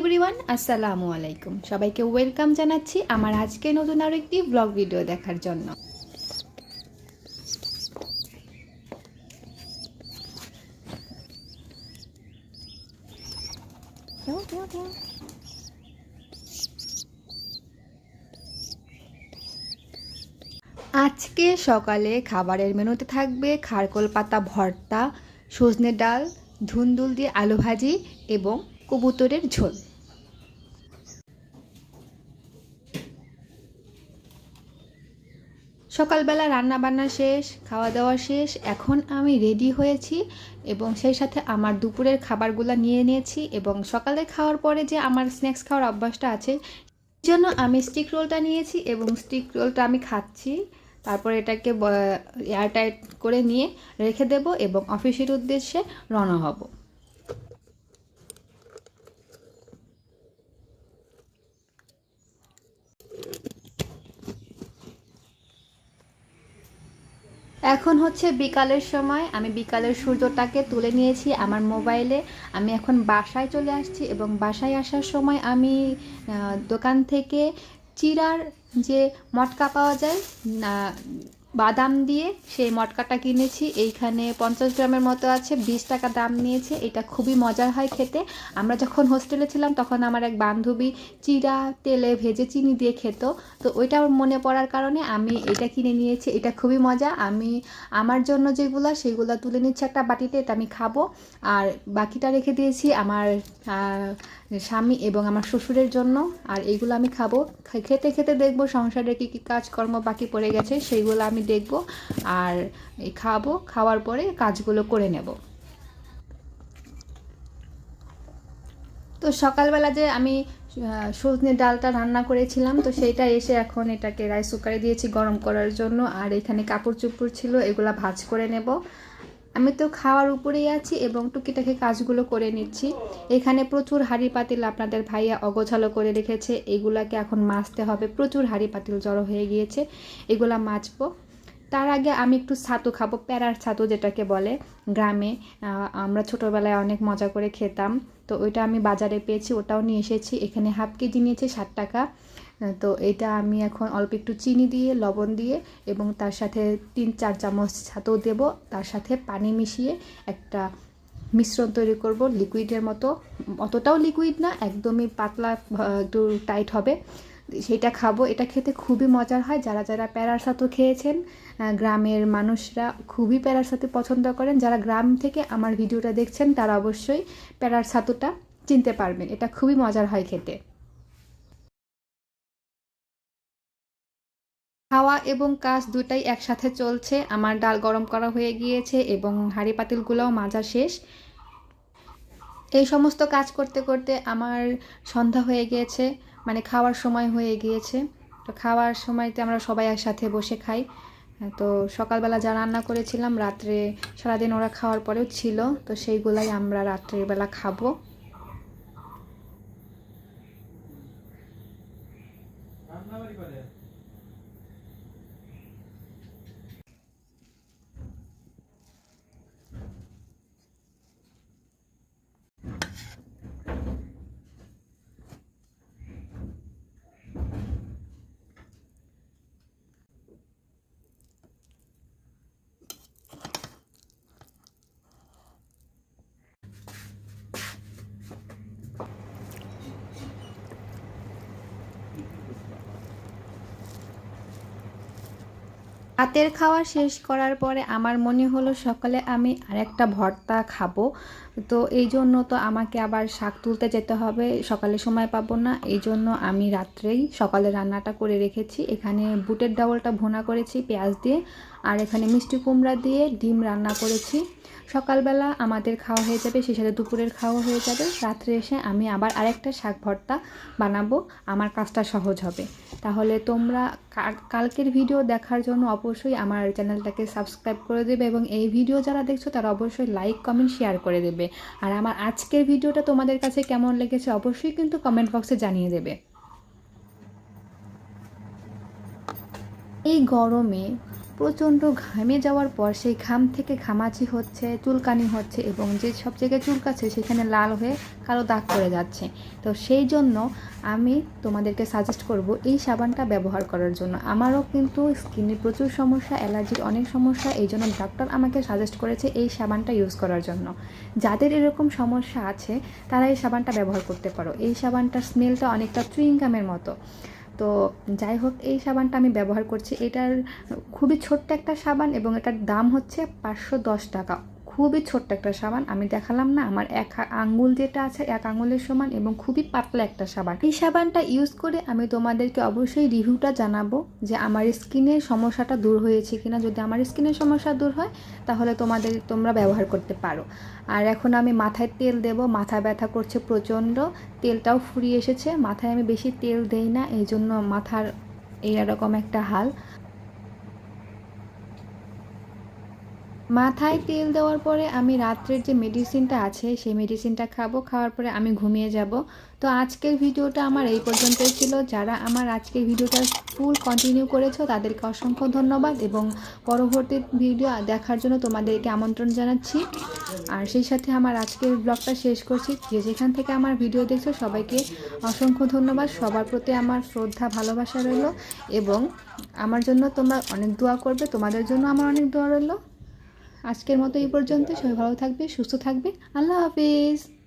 Everyone আসসালামু আলাইকুম। সবাইকে ওয়েলকাম জানাচ্ছি আমার আজকে নতুন আরও একটি ব্লগ ভিডিও দেখার জন্য। আজকে সকালে খাবারের মেনুতে থাকবে খারকোল পাতা ভর্তা, সজনে ডাল, ধুন্দুল দিয়ে আলু ভাজি এবং কবুতরের ঝোল। সকালবেলা রান্না বান্না শেষ খাওয়া দাওয়া শেষ, এখন আমি রেডি হয়েছি এবং সেই সাথে আমার দুপুরের খাবারগুলো নিয়ে নিয়েছি এবং সকালে খাওয়ার পরে যে আমার স্ন্যাক্স খাওয়ার অভ্যাসটা আছে জন্য আমি স্টিক রোলটা নিয়েছি এবং স্টিক রোলটা আমি খাচ্ছি। তারপর এটাকে এয়ারটাইট করে নিয়ে রেখে দেব এবং অফিসের উদ্দেশ্যে রওনা হব। এখন হচ্ছে বিকালের সময়, আমি বিকালের সূর্যটাকে তুলে নিয়েছি আমার মোবাইলে। আমি এখন বাসায় চলে আসছি এবং বাসায় আসার সময় আমি দোকান থেকে চিরার যে মটকা পাওয়া যায় বাদাম দিয়ে সেই মটকাটা কিনেছি। এইখানে পঞ্চাশ গ্রামের মতো আছে, বিশ টাকা দাম নিয়েছে। এটা খুবই মজার হয় খেতে। আমরা যখন হোস্টেলে ছিলাম তখন আমার এক বান্ধবী চিরা তেলে ভেজে চিনি দিয়ে খেত। তো ওইটা মনে পড়ার কারণে আমি এটা কিনে নিয়েছি। এটা খুবই মজা। আমি, আমার জন্য যেগুলো সেগুলো তুলে নিচ্ছি একটা বাটিতে, এটা আমি খাব। আর বাকিটা রেখে দিয়েছি আমার স্বামী এবং আমার শ্বশুরের জন্য, আর এইগুলো আমি খাব। খেতে খেতে দেখব সংসারে কী কী কাজকর্ম বাকি পড়ে গেছে, সেইগুলো আমি দেখব, আর এই খাব, খাওয়ার পরে কাজগুলো করে নেব। তো সকালবেলা যে আমি সজনে ডালটা রান্না করেছিলাম, তো সেইটা এসে এখন এটাকে রাইস কুকারে দিয়েছি গরম করার জন্য, আর এখানে কাপড় চুপড় ছিল, এগুলা ভাজ করে নেব। আমি তো খাওয়ার উপরেই আছি এবং টুকিটাকি কাজগুলো করে নিচ্ছি। এখানে প্রচুর হাঁড়ি পাতিল আপনাদের ভাইয়া অগোছালো করে রেখেছে। এগুলাকে এখন মাজতে হবে। প্রচুর হাঁড়ি পাতিল জড়ো হয়ে গিয়েছে। এগুলা মাজবো। তার আগে আমি একটু ছাতু খাব, প্যারার ছাতু যেটাকে বলে। গ্রামে আমরা ছোটোবেলায় অনেক মজা করে খেতাম। তো ওইটা আমি বাজারে পেয়েছি, ওটাও নিয়ে এসেছি। এখানে হাফ কেজি নিয়েছে ষাট টাকা। তো এটা আমি এখন অল্প একটু চিনি দিয়ে, লবণ দিয়ে এবং তার সাথে তিন, চার চামচ ছাতু দেব। তার সাথে পানি মিশিয়ে একটা মিশ্রণ তৈরি করব লিকুইডের মতো। অতটাও লিকুইড না, একদমই পাতলা একটু টাইট হবে। সেটা খাব। এটা খেতে খুবই মজার হয়। যারা যারা প্যারার সাথে খেয়েছেন গ্রামের মানুষরা খুবই প্যারার সাথে পছন্দ করেন। যারা গ্রাম থেকে আমার ভিডিওটা দেখছেন, তারা অবশ্যই প্যারার ছাতুটা চিনতে পারবেন। এটা খুবই মজার হয় খেতে। খাওয়া এবং কাজ দুটাই একসাথে চলছে। আমার ডাল গরম করা হয়ে গিয়েছে এবং হাঁড়ি পাতিলগুলোও মাজা শেষ। এই সমস্ত কাজ করতে করতে আমার সন্ধ্যা হয়ে গিয়েছে মানে খাওয়ার সময় হয়ে গিয়েছে। তো খাওয়ার সময়তে আমরা সবাই একসাথে বসে খাই। তো সকালবেলা যা রান্না করেছিলাম, রাত্রে সারাদিন ওরা খাওয়ার পরেও ছিল, তো সেইগুলাই আমরা রাত্রেবেলা খাব। রাতের খাওয়া শেষ করার পরে আমার মনে হলো সকালে আমি আরেকটা ভর্তা খাব। তো এই জন্য তো আমাকে আবার শাক তুলতে যেতে হবে, সকালে সময় পাবো না। এই জন্য আমি রাত্রেই সকালে রান্নাটা করে রেখেছি। এখানে বুটের ডাবলটা ভুনা করেছি পেঁয়াজ দিয়ে, আর এখানে মিষ্টি কুমড়া দিয়ে ডিম রান্না করেছি। সকালবেলা আমাদের খাওয়া হয়ে যাবে, সেই সাথে দুপুরের খাওয়া হয়ে যাবে। রাত্রে এসে আমি আবার আরেকটা শাক ভর্তা বানাবো, আমার কাজটা সহজ হবে। তাহলে তোমরা কালকের ভিডিও দেখার জন্য অবশ্যই আমার চ্যানেলটাকে সাবস্ক্রাইব করে দেবে এবং এই ভিডিও যারা দেখছ তারা অবশ্যই লাইক, কমেন্ট, শেয়ার করে দেবে। আর আমার আজকের ভিডিওটা তোমাদের কাছে কেমন লেগেছে অবশ্যই কিন্তু কমেন্ট বক্সে জানিয়ে দেবে। এই গরমে প্রচণ্ড ঘামে যাওয়ার পর সেই ঘাম থেকে ঘামাচি হচ্ছে, চুলকানি হচ্ছে এবং যে সব জায়গায় চুলকাচ্ছে সেখানে লাল হয়ে কালো দাগ পড়ে যাচ্ছে। তো সেই জন্য আমি তোমাদেরকে সাজেস্ট করব এই সাবানটা ব্যবহার করার জন্য। আমারও কিন্তু স্কিনে প্রচুর সমস্যা অ্যালার্জির অনেক সমস্যা, এই জন্য ডাক্তার আমাকে সাজেস্ট করেছে এই সাবানটা ইউজ করার জন্য। যাদের এরকম সমস্যা আছে, তারা এই সাবানটা ব্যবহার করতে পারো। এই সাবানটার স্মেলটা অনেকটা চুইংগামের মতো। তো যাই হোক, এই সাবানটা আমি ব্যবহার করছি। এটার খুবই ছোট্ট একটা সাবান এবং এটার দাম হচ্ছে পাঁচশো দশ টাকা। খুবই ছোট্ট একটা সাবান। আমি দেখালাম না, আমার এক আঙ্গুল যেটা আছে, এক আঙ্গুলের সমান এবং খুবই পাতলা একটা সাবান। এই সাবানটা ইউজ করে আমি তোমাদেরকে অবশ্যই রিভিউটা জানাব যে আমার স্কিনের সমস্যাটা দূর হয়েছে কিনা। যদি আমার স্কিনের সমস্যা দূর হয়, তাহলে তোমাদের, তোমরা ব্যবহার করতে পারো। আর এখন আমি মাথায় তেল দেব। মাথা ব্যথা করছে প্রচণ্ড। তেলটাও ফুরিয়ে এসেছে। মাথায় আমি বেশি তেল দেই না এই জন্য মাথার এইরকম একটা হাল। মাথায় তেল দেওয়ার পরে আমি রাত্রের যে মেডিসিনটা আছে, সেই মেডিসিনটা খাব, খাওয়ার পরে আমি ঘুমিয়ে যাব। তো আজকের ভিডিওটা আমার এই পর্যন্তই ছিল। যারা আমার আজকের ভিডিওটা ফুল কন্টিনিউ করেছ, তাদেরকে অসংখ্য ধন্যবাদ এবং পরবর্তী ভিডিও দেখার জন্য তোমাদেরকে আমন্ত্রণ জানাচ্ছি। আর সেই সাথে আমার আজকের ব্লগটা শেষ করছি। যে যেখান থেকে আমার ভিডিও দেখছ, সবাইকে অসংখ্য ধন্যবাদ। সবার প্রতি আমার শ্রদ্ধা, ভালোবাসা রইল এবং আমার জন্য তোমরা অনেক দোয়া করবে। তোমাদের জন্য আমার অনেক দোয়া রইল। আজকের মতো এই পর্যন্ত। সবাই ভালো থাকবে সুস্থ থাকবে। আল্লাহ হাফিজ।